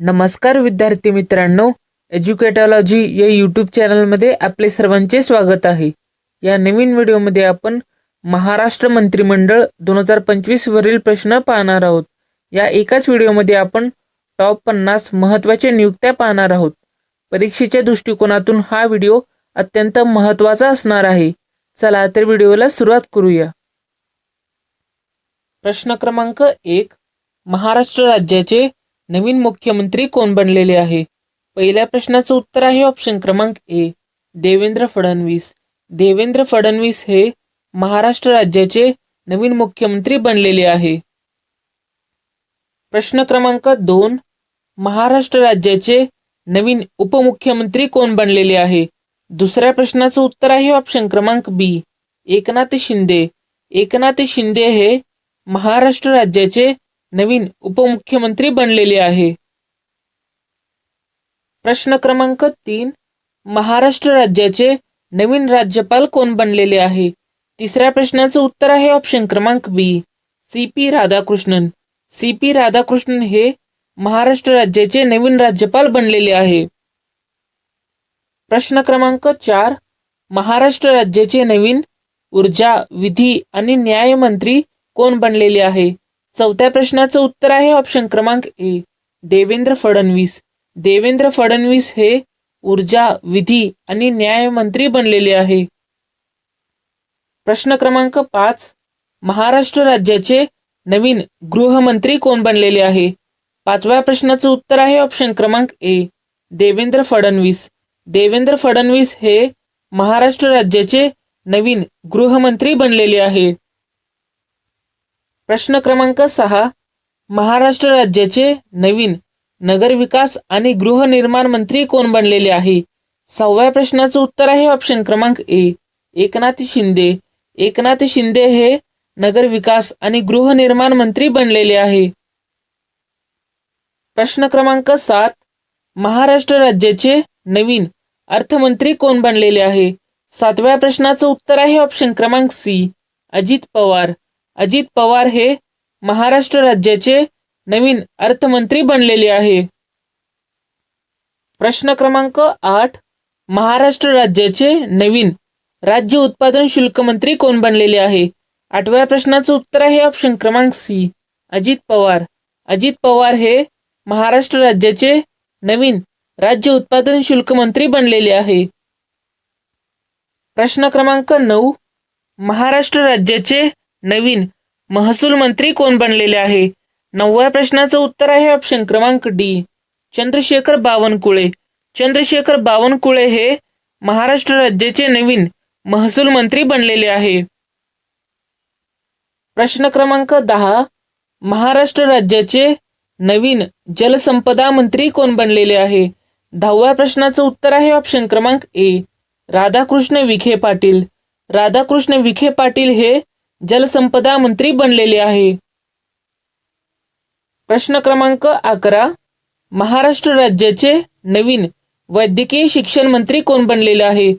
नमस्कार विद्यार्थी मित्रांनो एज्युकेटॉलॉजी या यूट्यूब चॅनलमध्ये आपले सर्वांचे स्वागत आहे. या नवीन व्हिडिओमध्ये आपण महाराष्ट्र मंत्रिमंडळ दोन हजार पंचवीसवरील प्रश्न पाहणार आहोत. या एकाच व्हिडिओमध्ये आपण टॉप पन्नास महत्त्वाच्या नियुक्त्या पाहणार आहोत. परीक्षेच्या दृष्टिकोनातून हा व्हिडिओ अत्यंत महत्त्वाचा असणार आहे. चला तर व्हिडिओला सुरुवात करूया. प्रश्न क्रमांक एक महाराष्ट्र राज्याचे नवीन मुख्यमंत्री कोण बनलेले आहे? पहिल्या प्रश्नाचं उत्तर आहे ऑप्शन क्रमांक ए देवेंद्र फडणवीस. देवेंद्र फडणवीस हे महाराष्ट्र राज्याचे नवीन मुख्यमंत्री बनलेले आहे. प्रश्न क्रमांक दोन महाराष्ट्र राज्याचे नवीन उपमुख्यमंत्री कोण बनलेले आहे? दुसऱ्या प्रश्नाचं उत्तर आहे ऑप्शन क्रमांक बी एकनाथ शिंदे. एकनाथ शिंदे हे महाराष्ट्र राज्याचे नवीन उपमुख्यमंत्री बनलेले आहे. प्रश्न क्रमांक तीन. महाराष्ट्र राज्याचे नवीन राज्यपाल कोण बनलेले आहे? तिसऱ्या प्रश्नाचं उत्तर आहे ऑप्शन क्रमांक B C P Radhakrishnan. C P Radhakrishnan हे महाराष्ट्र राज्याचे नवीन राज्यपाल बनलेले आहे. प्रश्न क्रमांक चार. महाराष्ट्र राज्याचे नवीन ऊर्जा विधी आणि न्यायमंत्री कोण बनलेले आहे? चौथ्या प्रश्नाचं उत्तर आहे ऑप्शन क्रमांक ए देवेंद्र फडणवीस. देवेंद्र फडणवीस हे ऊर्जा विधी आणि न्यायमंत्री बनलेले आहे. प्रश्न क्रमांक पाच. महाराष्ट्र राज्याचे नवीन गृहमंत्री कोण बनलेले आहे? पाचव्या प्रश्नाचं उत्तर आहे ऑप्शन क्रमांक ए देवेंद्र फडणवीस. देवेंद्र फडणवीस हे महाराष्ट्र राज्याचे नवीन गृहमंत्री बनलेले आहे. प्रश्न क्रमांक सहा महाराष्ट्र राज्याचे नवीन नगरविकास आणि गृहनिर्माण मंत्री कोण बनलेले आहे? सहाव्या प्रश्नाचं उत्तर आहे ऑप्शन क्रमांक ए एकनाथ शिंदे. एकनाथ शिंदे हे नगरविकास आणि गृहनिर्माण मंत्री बनलेले आहे. प्रश्न क्रमांक सात महाराष्ट्र राज्याचे नवीन अर्थमंत्री कोण बनलेले आहे? सातव्या प्रश्नाचं उत्तर आहे ऑप्शन क्रमांक सी अजित पवार. अजित पवार हे महाराष्ट्र राज्याचे नवीन अर्थमंत्री बनलेले आहे. प्रश्न क्रमांक आठ महाराष्ट्र राज्याचे नवीन राज्य उत्पादन शुल्क मंत्री कोण बनलेले आहे? आठव्या प्रश्नाचं उत्तर आहे ऑप्शन क्रमांक सी अजित पवार. अजित पवार हे महाराष्ट्र राज्याचे नवीन राज्य उत्पादन शुल्क मंत्री बनलेले आहे. प्रश्न क्रमांक नऊ महाराष्ट्र राज्याचे नवीन महसूल मंत्री कोण बनलेले आहे? नवव्या प्रश्नाचं उत्तर आहे ऑप्शन क्रमांक डी चंद्रशेखर बावनकुळे. चंद्रशेखर बावनकुळे हे महाराष्ट्र राज्याचे नवीन महसूल मंत्री बनलेले आहे. प्रश्न क्रमांक दहा. महाराष्ट्र राज्याचे नवीन जलसंपदा मंत्री कोण बनलेले आहे? दहाव्या प्रश्नाचं उत्तर आहे ऑप्शन क्रमांक ए राधाकृष्ण विखे पाटील. राधाकृष्ण विखे पाटील हे जलसंपदा मंत्री बनलेले आहे. प्रश्न क्रमांक अकरा. महाराष्ट्र राज्याचे नवीन वैद्यकीय शिक्षण मंत्री कोण बनलेले आहे?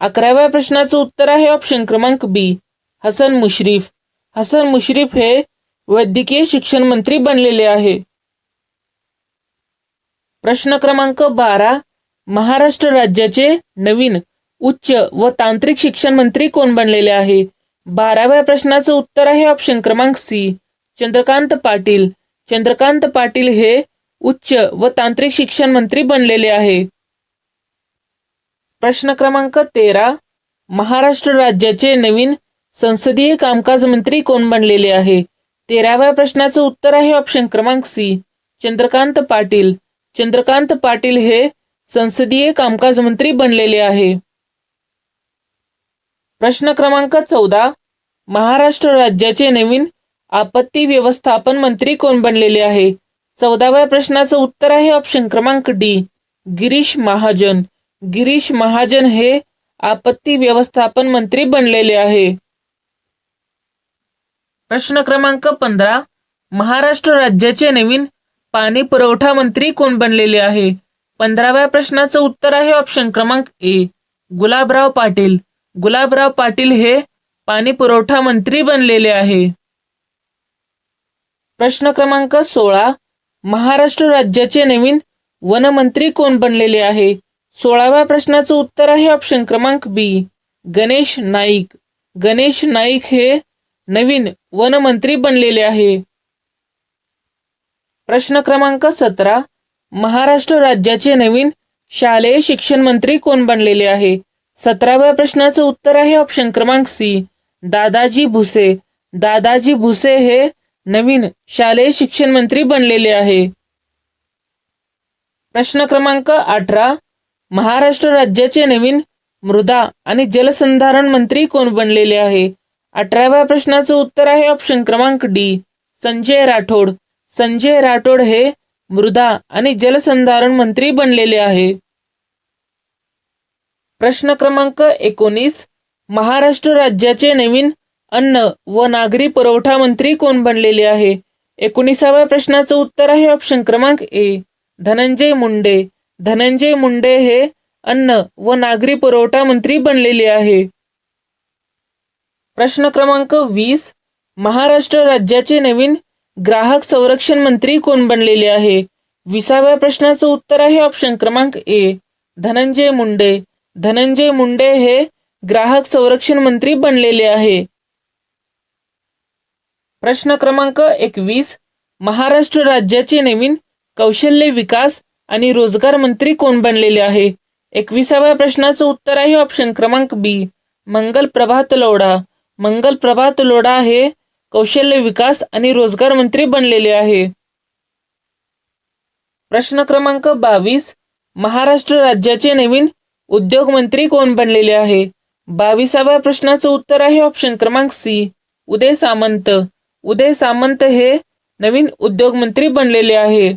अकराव्या प्रश्नाचं उत्तर आहे ऑप्शन क्रमांक बी हसन मुश्रीफ. हसन मुश्रीफ हे वैद्यकीय शिक्षण मंत्री बनलेले आहे. प्रश्न क्रमांक बारा. महाराष्ट्र राज्याचे नवीन उच्च व तांत्रिक शिक्षण मंत्री कोण बनलेले आहे? बाराव्या प्रश्नाचं उत्तर आहे ऑप्शन क्रमांक सी चंद्रकांत पाटील. चंद्रकांत पाटील हे उच्च व तांत्रिक शिक्षण मंत्री बनलेले आहे. प्रश्न क्रमांक तेरा. महाराष्ट्र राज्याचे नवीन संसदीय कामकाज मंत्री कोण बनलेले आहे? तेराव्या प्रश्नाचं उत्तर आहे ऑप्शन क्रमांक सी चंद्रकांत पाटील. चंद्रकांत पाटील हे संसदीय कामकाज मंत्री बनलेले आहे. प्रश्न क्रमांक चौदा. महाराष्ट्र राज्याचे नवीन आपत्ती व्यवस्थापन मंत्री कोण बनलेले आहे? चौदाव्या प्रश्नाचं उत्तर आहे ऑप्शन क्रमांक डी गिरीश महाजन. गिरीश महाजन हे आपत्ती व्यवस्थापन मंत्री बनलेले आहे. प्रश्न क्रमांक पंधरा. महाराष्ट्र राज्याचे नवीन पाणी पुरवठा मंत्री कोण बनलेले आहे? पंधराव्या प्रश्नाचं उत्तर आहे ऑप्शन क्रमांक ए गुलाबराव पाटील. गुलाबराव पाटील हे पाणी पुरवठा मंत्री बनलेले आहे. प्रश्न क्रमांक सोळा. महाराष्ट्र राज्याचे नवीन वनमंत्री कोण बनलेले आहे? सोळाव्या प्रश्नाचं उत्तर आहे ऑप्शन क्रमांक बी गणेश नाईक. गणेश नाईक हे नवीन वनमंत्री बनलेले आहे. प्रश्न क्रमांक सतरा. महाराष्ट्र राज्याचे नवीन शालेय शिक्षण मंत्री कोण बनलेले आहे? सतराव्या प्रश्नाचं उत्तर आहे ऑप्शन क्रमांक सी दादाजी भुसे. दादाजी भुसे हे नवीन शालेय शिक्षण मंत्री बनलेले आहे. प्रश्न क्रमांक अठरा. महाराष्ट्र राज्याचे नवीन मृदा आणि जलसंधारण मंत्री कोण बनलेले आहे? अठराव्या प्रश्नाचं उत्तर आहे ऑप्शन क्रमांक डी संजय राठोड. संजय राठोड हे मृदा आणि जलसंधारण मंत्री बनलेले आहे. प्रश्न क्रमांक एकोणीस. महाराष्ट्र राज्याचे नवीन अन्न व नागरी पुरवठा मंत्री कोण बनलेले आहे? एकोणीसाव्या प्रश्नाचं उत्तर आहे ऑप्शन क्रमांक ए धनंजय मुंडे. धनंजय मुंडे हे अन्न व नागरी पुरवठा मंत्री बनलेले आहे. प्रश्न क्रमांक वीस. महाराष्ट्र राज्याचे नवीन ग्राहक संरक्षण मंत्री कोण बनलेले आहे? विसाव्या प्रश्नाचं उत्तर आहे ऑप्शन क्रमांक ए धनंजय मुंडे. धनंजय मुंडे हे ग्राहक संरक्षण मंत्री बनलेले आहे. प्रश्न क्रमांक एकवीस. महाराष्ट्र राज्याचे नवीन कौशल्य विकास आणि रोजगार मंत्री कोण बनलेले आहे? एकविसाव्या प्रश्नाचं उत्तर आहे ऑप्शन क्रमांक बी मंगल प्रभात लोढा. मंगल प्रभात लोढा हे कौशल्य विकास आणि रोजगार मंत्री बनलेले आहे. प्रश्न क्रमांक बावीस. महाराष्ट्र राज्याचे नवीन उद्योग मंत्री कोण बनलेले आहे? बावीसाव्या प्रश्नाचं उत्तर आहे ऑप्शन क्रमांक सी उदय सामंत. उदय सामंत हे नवीन उद्योग मंत्री बनलेले आहे.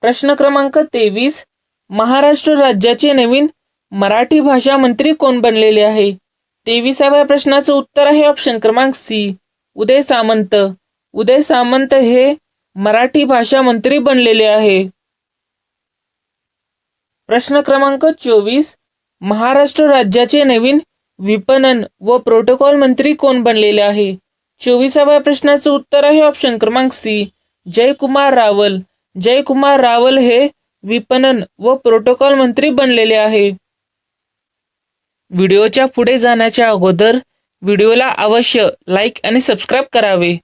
प्रश्न क्रमांक तेवीस. महाराष्ट्र राज्याचे नवीन मराठी भाषा मंत्री कोण बनलेले आहे? तेविसाव्या प्रश्नाचं उत्तर आहे ऑप्शन क्रमांक सी उदय सामंत. उदय सामंत हे मराठी भाषा मंत्री बनलेले आहे. प्रश्न क्रमांक चोवीस. महाराष्ट्र राज्याचे नवीन विपणन व प्रोटोकॉल मंत्री कोण बनलेले आहे? चोवीसाव्या प्रश्नाचं उत्तर आहे ऑप्शन क्रमांक सी. जयकुमार रावल. जयकुमार रावल हे विपणन व प्रोटोकॉल मंत्री बनलेले आहे. व्हिडिओच्या पुढे जाण्याच्या अगोदर व्हिडिओला अवश्य लाईक आणि सबस्क्राईब करावे.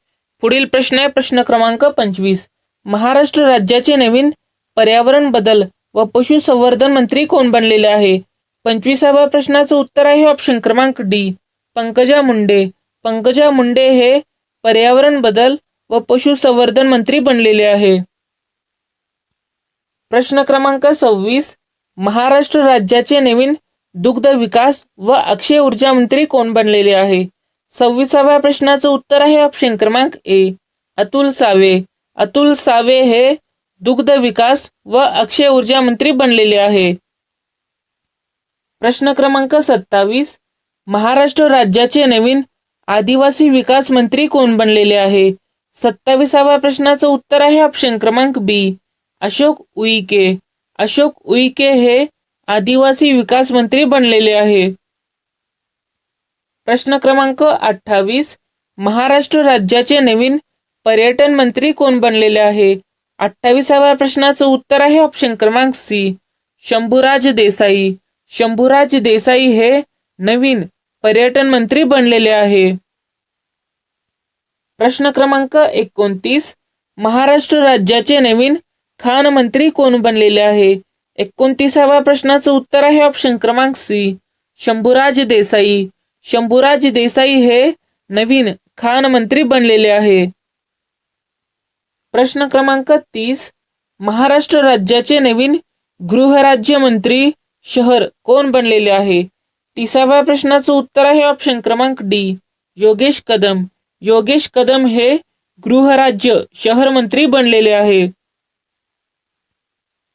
पुढील प्रश्न आहे प्रश्न क्रमांक पंचवीस. महाराष्ट्र राज्याचे नवीन पर्यावरण बदल व पशुसंवर्धन मंत्री कोण बनलेले आहे? पंचवीसाव्या प्रश्नाचं उत्तर आहे ऑप्शन क्रमांक डी पंकजा मुंडे. पंकजा मुंडे हे पर्यावरण बदल व पशुसंवर्धन मंत्री बनलेले आहे. प्रश्न क्रमांक सव्वीस. महाराष्ट्र राज्याचे नवीन दुग्ध विकास व अक्षय ऊर्जा मंत्री कोण बनलेले आहे? सव्वीसाव्या प्रश्नाचं उत्तर आहे ऑप्शन क्रमांक ए अतुल सावे. अतुल सावे हे दुग्ध विकास व अक्षय ऊर्जा मंत्री बनलेले आहे. प्रश्न क्रमांक सत्तावीस. महाराष्ट्र राज्याचे नवीन आदिवासी विकास मंत्री कोण बनलेले आहे? सत्तावीसाव्या प्रश्नाचं उत्तर आहे ऑप्शन क्रमांक बी अशोक उईके. अशोक उईके हे आदिवासी विकास मंत्री बनलेले आहे. प्रश्न क्रमांक अठ्ठावीस. महाराष्ट्र राज्याचे नवीन पर्यटन मंत्री कोण बनलेले आहे? अठ्ठावीसाव्या प्रश्नाचं उत्तर आहे ऑप्शन क्रमांक सी शंभूराज देसाई. शंभूराज देसाई हे नवीन पर्यटन मंत्री बनलेले आहे. प्रश्न क्रमांक एकोणतीस. महाराष्ट्र राज्याचे नवीन खान मंत्री कोण बनलेले आहे? एकोणतीसाव्या प्रश्नाचं उत्तर आहे ऑप्शन क्रमांक सी शंभूराज देसाई. शंभूराज देसाई हे नवीन खान मंत्री बनलेले आहे. प्रश्न क्रमांक तीस. महाराष्ट्र राज्याचे नवीन गृहराज्य मंत्री शहर कोण बनलेले आहे? तिसाव्या प्रश्नाचं उत्तर आहे ऑप्शन क्रमांक डी. योगेश कदम. योगेश कदम हे गृहराज्य शहर मंत्री बनलेले आहे.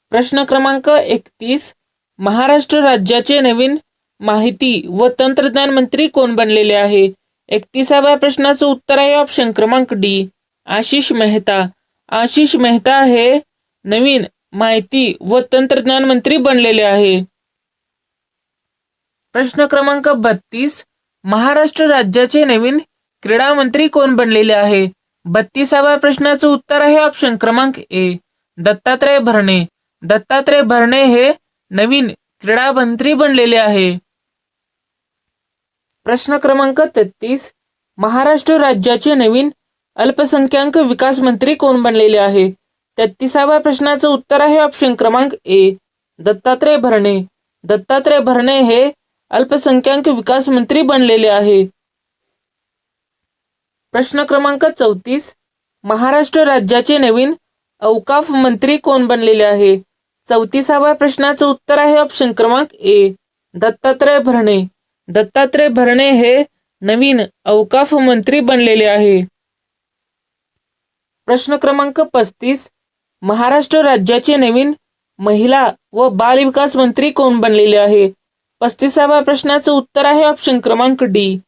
प्रश्न क्रमांक एकतीस. महाराष्ट्र राज्याचे नवीन माहिती व तंत्रज्ञान मंत्री कोण बनलेले आहे? एकतीसाव्या प्रश्नाचं उत्तर आहे ऑप्शन क्रमांक डी. आशिष मेहता. आशिष मेहता हे नवीन माहिती व तंत्रज्ञान मंत्री बनलेले आहे. प्रश्न क्रमांक बत्तीस महाराष्ट्र राज्याचे नवीन क्रीडा मंत्री कोण बनलेले आहे? बत्तीसाव्या प्रश्नाचं उत्तर आहे ऑप्शन क्रमांक ए दत्तात्रय भरणे. दत्तात्रय भरणे हे नवीन क्रीडा मंत्री बनलेले आहे. प्रश्न क्रमांक तेहतीस महाराष्ट्र राज्याचे नवीन अल्पसंख्याक विकास मंत्री कोण बनलेले आहे? तेहतीसाव्या प्रश्नाचं उत्तर आहे ऑप्शन क्रमांक ए दत्तात्रय भरणे. दत्तात्रय भरणे हे अल्पसंख्याक विकास मंत्री बनलेले आहे. प्रश्न क्रमांक चौतीस. महाराष्ट्र राज्याचे नवीन अवकाफ मंत्री कोण बनलेले आहे? चौतीसाव्या प्रश्नाचं उत्तर आहे ऑप्शन क्रमांक ए दत्तात्रय भरणे. दत्तात्रय भरणे हे नवीन अवकाफ मंत्री बनलेले आहे. प्रश्न क्रमांक पस्तीस. महाराष्ट्र राज्याचे नवीन महिला व बाल विकास मंत्री कोण बनलेले आहे? पस्तीसाव्या प्रश्नाचं उत्तर आहे ऑप्शन क्रमांक डी.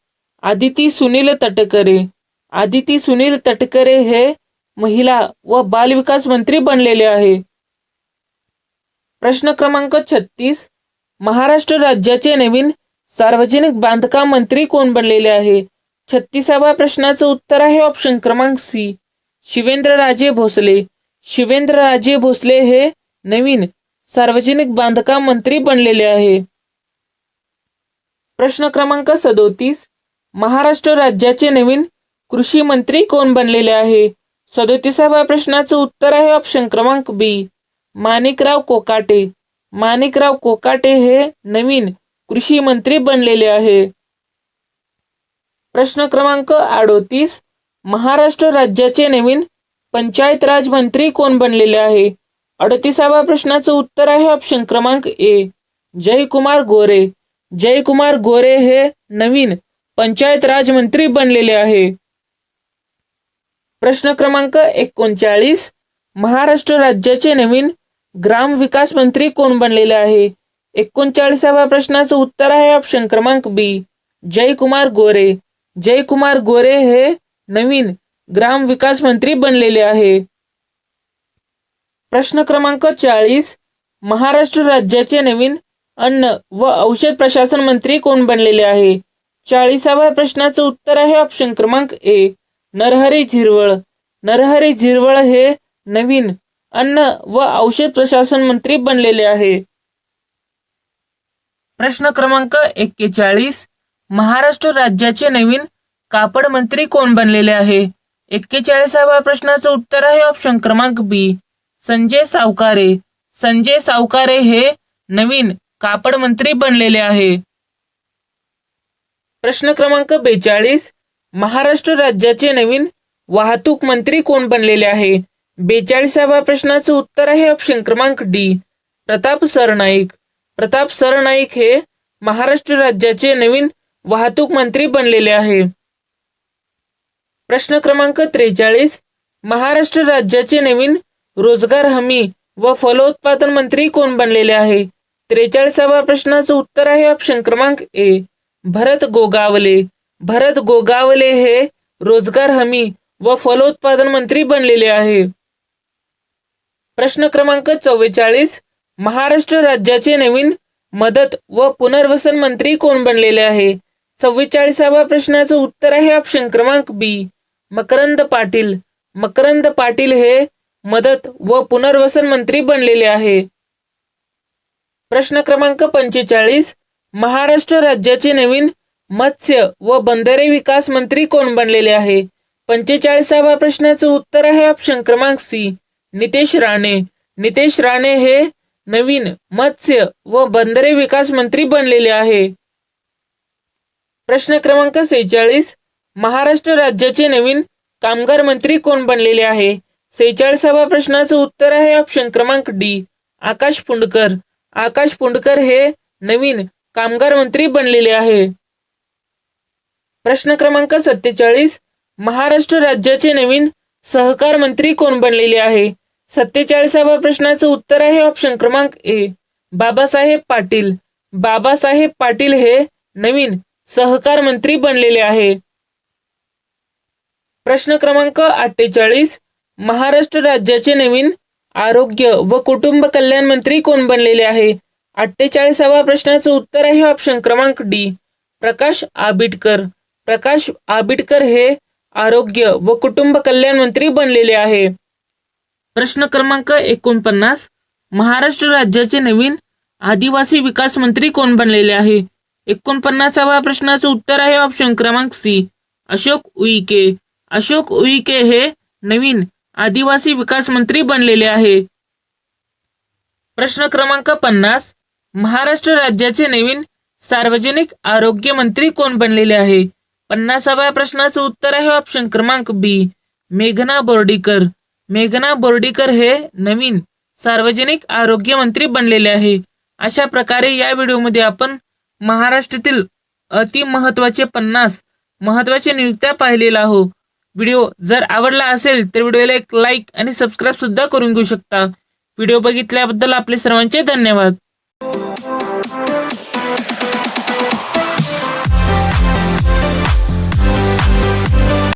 आदिती सुनील तटकरे. आदिती सुनील तटकरे हे महिला व बाल विकास मंत्री बनलेले आहे. प्रश्न क्रमांक छत्तीस. महाराष्ट्र राज्याचे नवीन सार्वजनिक बांधकाम मंत्री कोण बनलेले आहे? छत्तीसाव्या प्रश्नाचं उत्तर आहे ऑप्शन क्रमांक सी. शिवेंद्रराजे भोसले. शिवेंद्रराजे भोसले हे नवीन सार्वजनिक बांधकाम मंत्री बनलेले आहे. प्रश्न क्रमांक सदोतीस. महाराष्ट्र राज्याचे नवीन कृषी मंत्री कोण बनलेले आहे? सदोतीसाव्या प्रश्नाचं उत्तर आहे ऑप्शन क्रमांक बी माणिकराव कोकाटे. माणिकराव कोकाटे हे नवीन कृषी मंत्री बनलेले आहे. प्रश्न क्रमांक अडोतीस. महाराष्ट्र राज्याचे नवीन पंचायत राज मंत्री कोण बनलेले आहे? अडतीसाव्या प्रश्नाचं उत्तर आहे ऑप्शन क्रमांक ए जयकुमार गोरे. जयकुमार गोरे हे नवीन पंचायत राज मंत्री बनलेले आहे. प्रश्न क्रमांक एकोणचाळीस. महाराष्ट्र राज्याचे नवीन ग्राम विकास मंत्री कोण बनलेले आहे? एकोणचाळीसाव्या प्रश्नाचं उत्तर आहे ऑप्शन क्रमांक बी जयकुमार गोरे. जयकुमार गोरे हे नवीन ग्राम विकास मंत्री बनलेले आहे. प्रश्न क्रमांक चाळीस महाराष्ट्र राज्याचे नवीन अन्न व औषध प्रशासन मंत्री कोण बनलेले आहे? चाळीसाव्या प्रश्नाचं उत्तर आहे ऑप्शन क्रमांक ए नरहरी झिरवळ. नरहरी झिरवळ हे नवीन अन्न व औषध प्रशासन मंत्री बनलेले आहे. प्रश्न क्रमांक एक्केचाळीस महाराष्ट्र राज्याचे नवीन कापड मंत्री कोण बनलेले आहे? एक्केचाळीसाव्या प्रश्नाचं उत्तर आहे ऑप्शन क्रमांक बी संजय सावकारे. संजय सावकारे हे नवीन कापड मंत्री बनलेले आहे. प्रश्न क्रमांक बेचाळीस. महाराष्ट्र राज्याचे नवीन वाहतूक मंत्री कोण बनलेले आहे? बेचाळीसाव्या प्रश्नाचं उत्तर आहे ऑप्शन क्रमांक डी प्रताप सरनाईक. प्रताप सरनाईक हे महाराष्ट्र राज्याचे नवीन वाहतूक मंत्री बनलेले आहे. प्रश्न क्रमांक त्रेचाळीस. महाराष्ट्र राज्याचे नवीन रोजगार हमी व फलोत्पादन मंत्री कोण बनलेले आहे? त्रेचाळीसाव्या प्रश्नाचं उत्तर आहे ऑप्शन क्रमांक ए भरत गोगावले. भरत गोगावले हे रोजगार हमी व फलोत्पादन मंत्री बनलेले आहे. प्रश्न क्रमांक चव्वेचाळीस. महाराष्ट्र राज्याचे नवीन मदत व पुनर्वसन मंत्री कोण बनलेले आहे? चव्वेचाळीसाव्या प्रश्नाचं उत्तर आहे ऑप्शन क्रमांक बी मकरंद पाटील. मकरंद पाटील हे मदत व पुनर्वसन मंत्री बनलेले आहे. प्रश्न क्रमांक पंचेचाळीस. महाराष्ट्र राज्याचे नवीन मत्स्य व बंदरे विकास मंत्री कोण बनलेले आहे? पंचेचाळीसाव्या प्रश्नाचं उत्तर आहे ऑप्शन क्रमांक सी. नितेश राणे. नितेश राणे हे नवीन मत्स्य व बंदरे विकास मंत्री बनलेले आहे. प्रश्न क्रमांक सेहेचाळीस. महाराष्ट्र राज्याचे नवीन कामगार मंत्री कोण बनलेले आहे? सेहेचाळीसाव्या प्रश्नाचं उत्तर आहे ऑप्शन क्रमांक डी आकाश पुंडकर. आकाश पुंडकर हे नवीन कामगार मंत्री बनलेले आहे. प्रश्न क्रमांक सत्तेचाळीस. महाराष्ट्र राज्याचे नवीन सहकार मंत्री कोण बनलेले आहे? सत्तेचाळीसाव्या प्रश्नाचं उत्तर आहे ऑप्शन क्रमांक ए बाबासाहेब पाटील. बाबासाहेब पाटील हे नवीन सहकार मंत्री बनलेले आहे. प्रश्न क्रमांक अठ्ठेचाळीस. महाराष्ट्र राज्याचे नवीन आरोग्य व कुटुंब कल्याण मंत्री कोण बनलेले आहे? अठ्ठेचाळीसावा प्रश्नाचं उत्तर आहे ऑप्शन क्रमांक डी प्रकाश आबिटकर. प्रकाश आबिटकर हे आरोग्य व कुटुंब कल्याण मंत्री बनलेले आहे. प्रश्न क्रमांक एकोणपन्नास. महाराष्ट्र राज्याचे नवीन आदिवासी विकास मंत्री कोण बनलेले आहे? एकोणपन्नासाव्या प्रश्नाचं उत्तर आहे ऑप्शन क्रमांक सी अशोक उईके. अशोक उईके हे नवीन आदिवासी विकास मंत्री बनलेले आहे. प्रश्न क्रमांक पन्नास महाराष्ट्र राज्याचे नवीन सार्वजनिक आरोग्य मंत्री कोण बनलेले आहे? पन्नासाव्या प्रश्नाचं उत्तर आहे ऑप्शन क्रमांक बी मेघना बोर्डीकर. मेघना बोर्डीकर हे नवीन सार्वजनिक आरोग्य मंत्री बनलेले आहे. अशा प्रकारे या व्हिडिओमध्ये आपण महाराष्ट्रातील अति महत्त्वाचे पन्नास महत्त्वाचे नियुक्त्या पाहिलेला आहोत. व्हिडिओ जर आवडला असेल तर व्हिडिओला एक लाईक आणि सबस्क्राईब सुद्धा करून घेऊ शकता. व्हिडिओ बघितल्याबद्दल आपले सर्वांचे धन्यवाद.